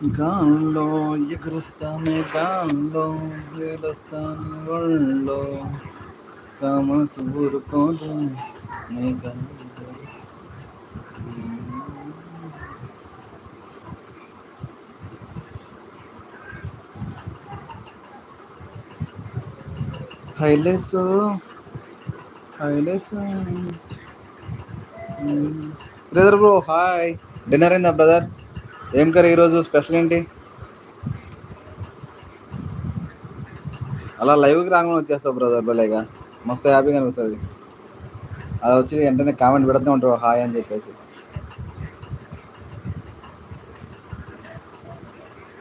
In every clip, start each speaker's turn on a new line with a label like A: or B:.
A: గాల్లో ఎగురుస్తామే గాల్లో వేలొస్తాను ఒళ్ళో కామసు ఊరుకోదు మేఘాల్లో హైలెస్ హైలెస్ శ్రీధర్ బ్రో హాయ్ డిన్నర్ అయిందా బ్రదర్ ఏం కర్రీ ఈరోజు? స్పెషల్ ఏంటి? అలా లైవ్కి రాగానే వచ్చేస్తావు బ్రదర్ భలేగా. మస్తు హ్యాపీగా అనిపిస్తుంది. అలా వచ్చి వెంటనే కామెంట్ పెడుతూ ఉంటారు హాయ్ అని చెప్పేసి.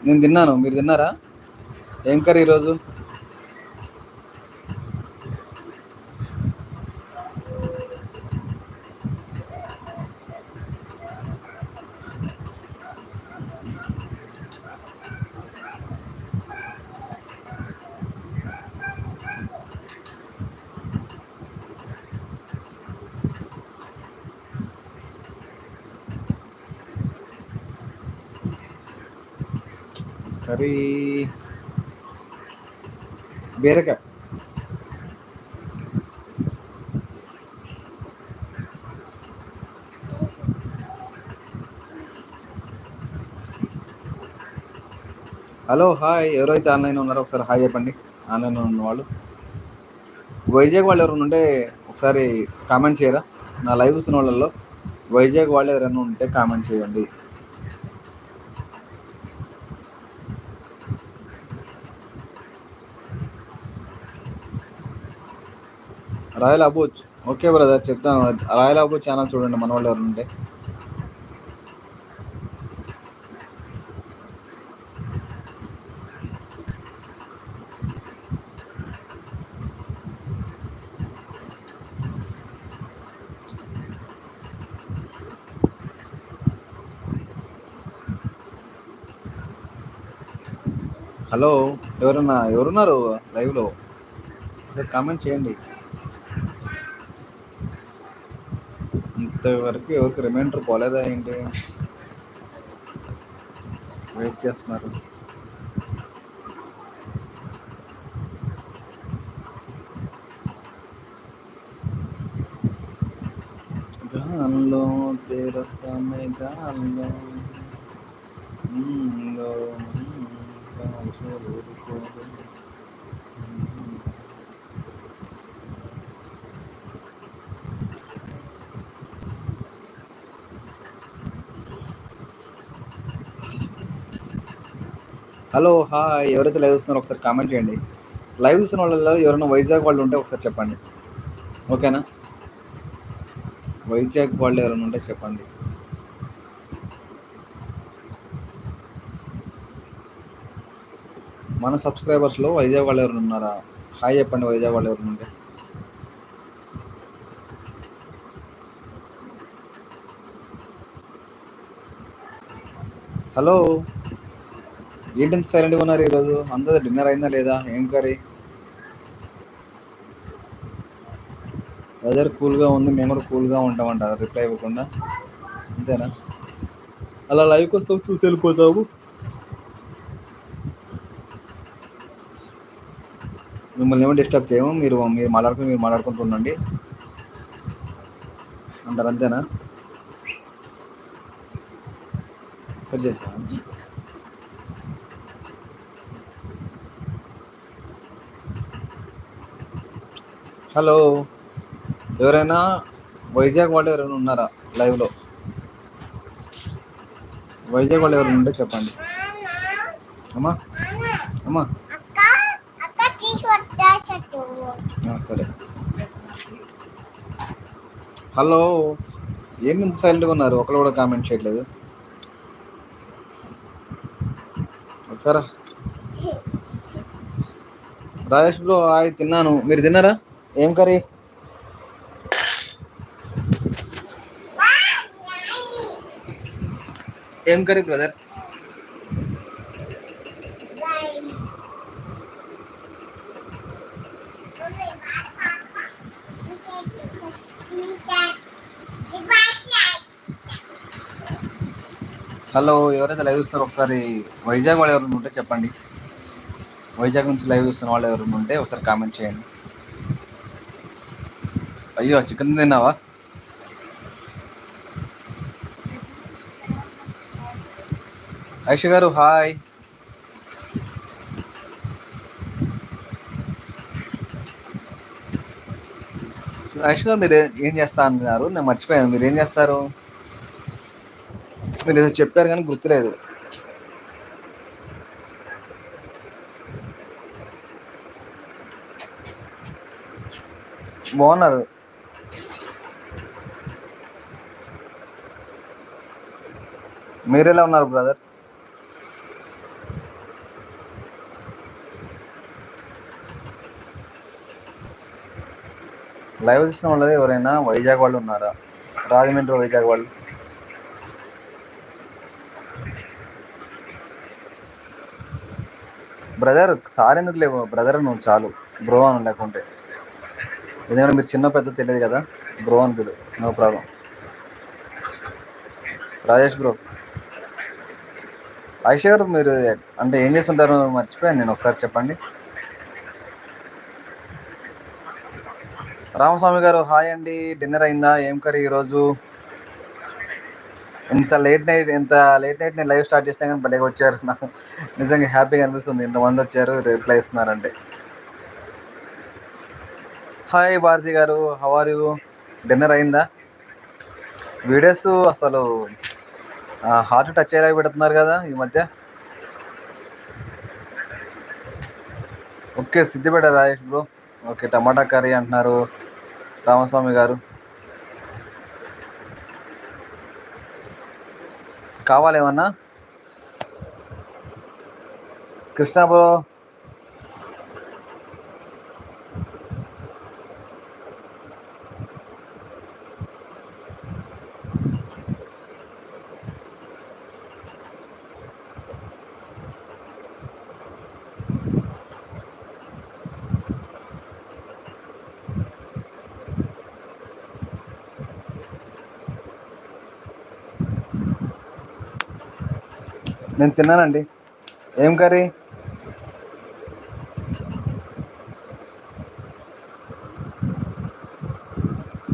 A: నేను తిన్నాను మీరు తిన్నారా? ఏం కర్రీ ఈరోజు? కర్రీ బీరకాయ. Hello hi. ఎవరైతే ఆన్లైన్ ఉన్నారో ఒకసారి హాయ్ చెప్పండి. ఆన్లైన్లో ఉన్న వాళ్ళు. వైజాగ్ వాళ్ళు ఎవరైనా ఉంటే ఒకసారి కామెంట్ చేయరా? నా లైవ్ ఇస్తున్న వాళ్ళల్లో వైజాగ్ వాళ్ళు ఎవరైనా ఉంటే కామెంట్ చేయండి. రాయల్ అబూచ్. ఓకే బ్రదర్ చెప్తాను. రాయల్ అబూచ్ ఛానల్ చూడండి మన వాళ్ళు ఎవరు ఉంటే. హలో ఎవరన్నా ఎవరున్నారు లైవ్లో? ఒకసారి కామెంట్ చేయండి. ఇంతవరకు ఎవరికి రిమైండర్ పోలేదా ఏంటి వెయిట్ చేస్తున్నారు గాల్లో తీరస్తామే గాల్లో ఊరుకోదు. Hello hi. ఎవరైతే లైవ్ చూస్తున్నారో ఒకసారి కామెంట్ చేయండి. లైవ్ చూస్తున్న వాళ్ళలో ఎవరైనా వైజాగ్ వాళ్ళు ఉంటే ఒకసారి చెప్పండి. ఓకేనా? వైజాగ్ వాళ్ళు ఎవరైనా ఉంటే చెప్పండి. మన సబ్స్క్రైబర్స్లో వైజాగ్ వాళ్ళు ఎవరైనా ఉన్నారా? హాయ్ చెప్పండి వైజాగ్ వాళ్ళు ఎవరైనా ఉంటే. హలో? ఏంటి సైలెంట్గా ఉన్నారు ఈరోజు? అందరూ డిన్నర్ అయిందా లేదా? ఏం కర్రీ? వెదర్ కూల్గా ఉంది మేము కూడా కూల్గా ఉంటామంట రిప్లై ఇవ్వకుండా. అంతేనా? అలా లైవ్ కోసం చూసి వెళ్ళిపోతావు? మిమ్మల్ని ఏమో డిస్టర్బ్ చేయము మీరు మీరు మాట్లాడుకుని మీరు మాట్లాడుకుంటూ ఉండండి. అంటారు అంతేనా? Cut hello. ఎవరైనా వైజాగ్ వాళ్ళు ఎవరైనా ఉన్నారా లైవ్లో? వైజాగ్ వాళ్ళు ఎవరైనా ఉంటే చెప్పండి. అమ్మా అమ్మా. సరే. హలో. ఏంటి ఇంత సైలెంట్గా ఉన్నారు? ఒకరు కూడా కామెంట్ చేయట్లేదు. సరే రాజేష్ బ్రో హాయ్ తిన్నాను. మీరు తిన్నారా? ఏం కర్రీ? ఏం కర్రీ బ్రదర్? హలో ఎవరైతే లైవ్ చూస్తారో ఒకసారి వైజాగ్ వాళ్ళు ఎవరైనా ఉంటే చెప్పండి. వైజాగ్ నుంచి లైవ్ చూస్తున్న వాళ్ళు ఎవరైనా ఉంటే ఒకసారి కామెంట్ చేయండి. అయ్యో చికెన్ తిన్నావా? ఐష గారు హాయ్. ఐష గారు మీరు ఏం చేస్తా అన్నారు? నేను మర్చిపోయాను. మీరు ఏం చేస్తారు? మీరు ఏదో చెప్పారు కానీ గుర్తులేదు. బాగున్నారు. మీరు ఎలా ఉన్నారు బ్రదర్ లైవ్ చూసిన వాళ్ళది ఎవరైనా వైజాగ్ వాళ్ళు ఉన్నారా? రాజమండ్రి వైజాగ్ వాళ్ళు. బ్రదర్ సార్ ఎందుకు లేవు? బ్రదర్ నువ్వు చాలు. బ్రో అని లేకుంటే. ఎందుకంటే మీరు చిన్న పెద్ద తెలియదు కదా? బ్రో అని పిలు. No problem Rajesh bro Aisha garu మీరు అంటే ఏం చేస్తుంటారు మర్చిపోయాను నేను ఒకసారి చెప్పండి. రామస్వామి గారు హాయ్ అండి. డిన్నర్ అయిందా? ఏం కర్రీ ఈరోజు? ఇంత లేట్ నైట్ ఇంత లేట్ నైట్ నేను లైవ్ స్టార్ట్ చేసినా కానీ భలేగా వచ్చారు. నాకు నిజంగా హ్యాపీగా అనిపిస్తుంది. ఇంతమంది వచ్చారు రిప్లై ఇస్తున్నారంటే. Hi Bharathi garu how are you dinner అయిందా? వీడియోస్ అసలు హార్ట్ టచ్ అయ్యేలాగా పెడుతున్నారు కదా ఈ మధ్య. Okay Siddipet Rajesh bro okay tomato curry అంటున్నారు రామస్వామి గారు. కావాలి ఏమన్నా? కృష్ణ బ్రో నేను తిన్నానండి. ఏం curry?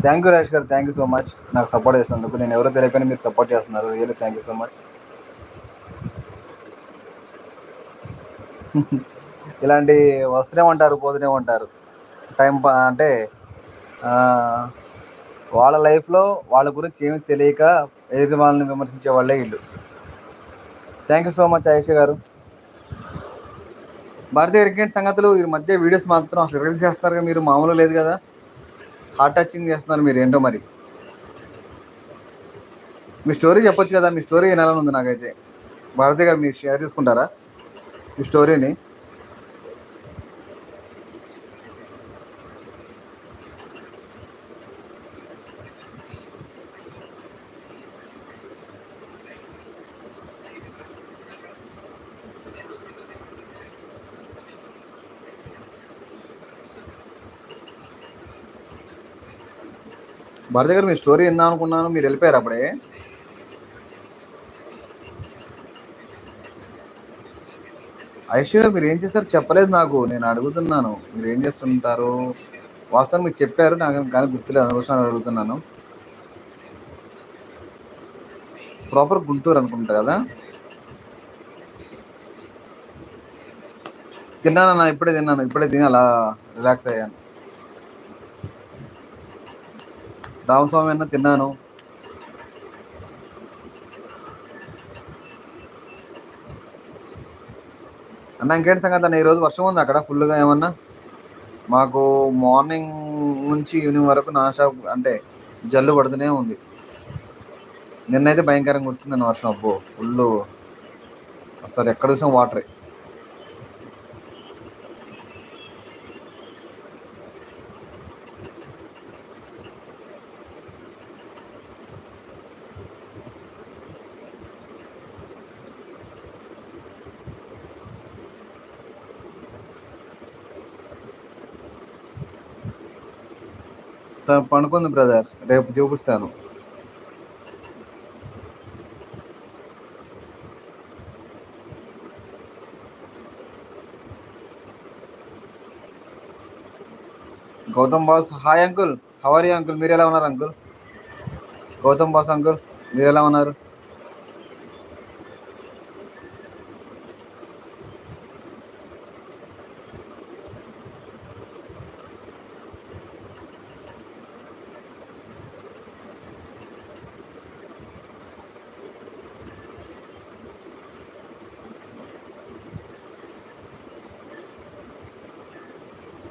A: Thank you Rajesh garu thank you so much నాకు సపోర్ట్ చేసినందుకు. నేను ఎవరో తెలియకపోయినా మీరు సపోర్ట్ చేస్తున్నారు. Really thank you so much ఇలాంటి వస్తూనే ఉంటారు పోతూనే ఉంటారు. టైం పా అంటే వాళ్ళ లైఫ్లో వాళ్ళ గురించి ఏమి తెలియక ఎదుటి వాళ్ళని విమర్శించే వాళ్ళే వీళ్ళు. Thank you so much Ayusha garu. Bharatiya cricket సంగతులు ఈ మధ్య వీడియోస్ మాత్రం అసలు రిలీజ్ చేస్తున్నారు మీరు మామూలు లేదు కదా. హార్ట్ టచింగ్ చేస్తున్నారు మీరు ఏంటో మరి. మీ స్టోరీ చెప్పొచ్చు కదా మీ స్టోరీ వినాలని ఉంది నాకైతే. భారతి గారు మీరు షేర్ చేసుకుంటారా? మీ స్టోరీని భారతి గారు మీ స్టోరీ విందాం అనుకున్నాను మీరు వెళ్ళిపోయారు అప్పుడే. ఐశ్వర్య గారు మీరు ఏం చేశారు చెప్పలేదు నాకు నేను అడుగుతున్నాను మీరు ఏం చేస్తుంటారు? వాస్తవం మీకు చెప్పారు నాకు కానీ గుర్తులేదు అందుకోసం అడుగుతున్నాను. ప్రాపర్ గుంటూరు అనుకుంటా కదా? తిన్నానన్నా ఇప్పుడే తిన్నాను ఇప్పుడే తిని అలా రిలాక్స్ అయ్యాను. రామస్వామి అన్న తిన్నాను. అన్న ఇంకేంటి సంగతి అన్న? ఈరోజు వర్షం ఉంది అక్కడ? ఫుల్గా ఏమన్నా? మాకు మార్నింగ్ నుంచి ఈవినింగ్ వరకు నా షాప్ అంటే జల్లు పడుతూనే ఉంది. నిన్నైతే భయంకరంగా కురుస్తుంది వర్షం అబ్బో. ఫుల్ అసలు ఎక్కడ చూసినా వాటరే తను పనుకుంది బ్రదర్. రేపు చూపిస్తాను. Gautam boss hi uncle. How are uncle? మీరు ఎలా ఉన్నారు అంకుల్? గౌతమ్ బాస్ అంకుల్ మీరు ఎలా ఉన్నారు?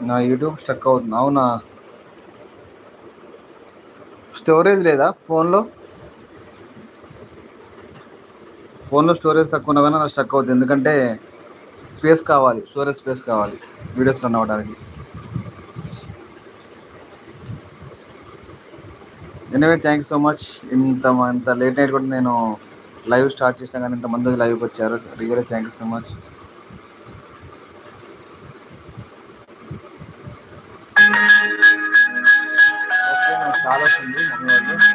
A: నా యూట్యూబ్ స్టక్ అవుతుంది. అవునా? స్టోరేజ్ లేదా ఫోన్లో ఫోన్లో స్టోరేజ్ తక్కువ ఉన్నా కానీ నాకు స్టక్ అవుతుంది. ఎందుకంటే స్పేస్ కావాలి స్టోరేజ్ స్పేస్ కావాలి వీడియోస్ రన్ అవ్వడానికి. Anyway thank you so much ఇంత ఇంత లేట్ నైట్ కూడా నేను లైవ్ స్టార్ట్ చేసినా కానీ ఇంతమంది లైవ్కి వచ్చారు. Really thank you so much నాకు కాల్ వస్తుంది మమ్మీ వాళ్ళు